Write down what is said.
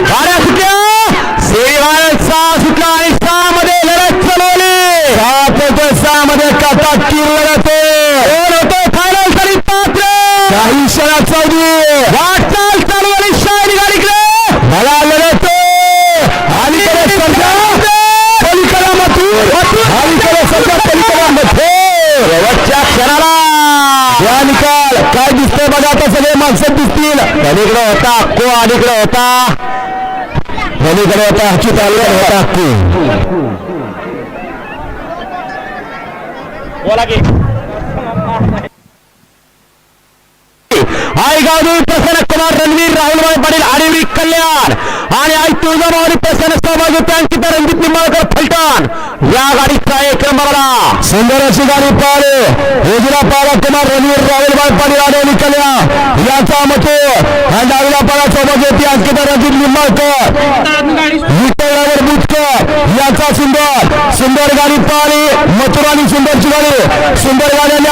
गाड्या सुटल्या सेवाळ सहा सुटला आणि सहा मध्ये लढत चालवली. सात होते सहा मध्ये कथा किर लढत. कोण होते फायनल तरी पात्र? काही क्षणात चौधरी वाटचाल चालू आणि शाही निघाली मला लढत. आणि स्पर्धा. बघा आता सगळे माणसं होता अक्को अलीकडे होता। होता अच्युत अलीकडे होता अक्को प्रसन्न कुमार, रणवीर राहुलभाई पाटील आडिवरी कल्याण। आई तुळजाभवानी, प्रसन्न सहभागी होते अंकिता रणजित निंबाळकर फलटण। या गाडीचा एक नंबरला सुंदर अशी गाडी पाहिले उजला पाला कुमार रणवीर राहुलभाई पाटील आडिवरी कल्याण याचा मतो आणि डावीला पाला सोबत होती अंकिता रणजित लिंबाळकर विठ्ठलरावर बुटकर याचा सुंदर सुंदर गाडी पाहिली मथुराणी सुंदरची गाडी. सुंदर गाडी आणि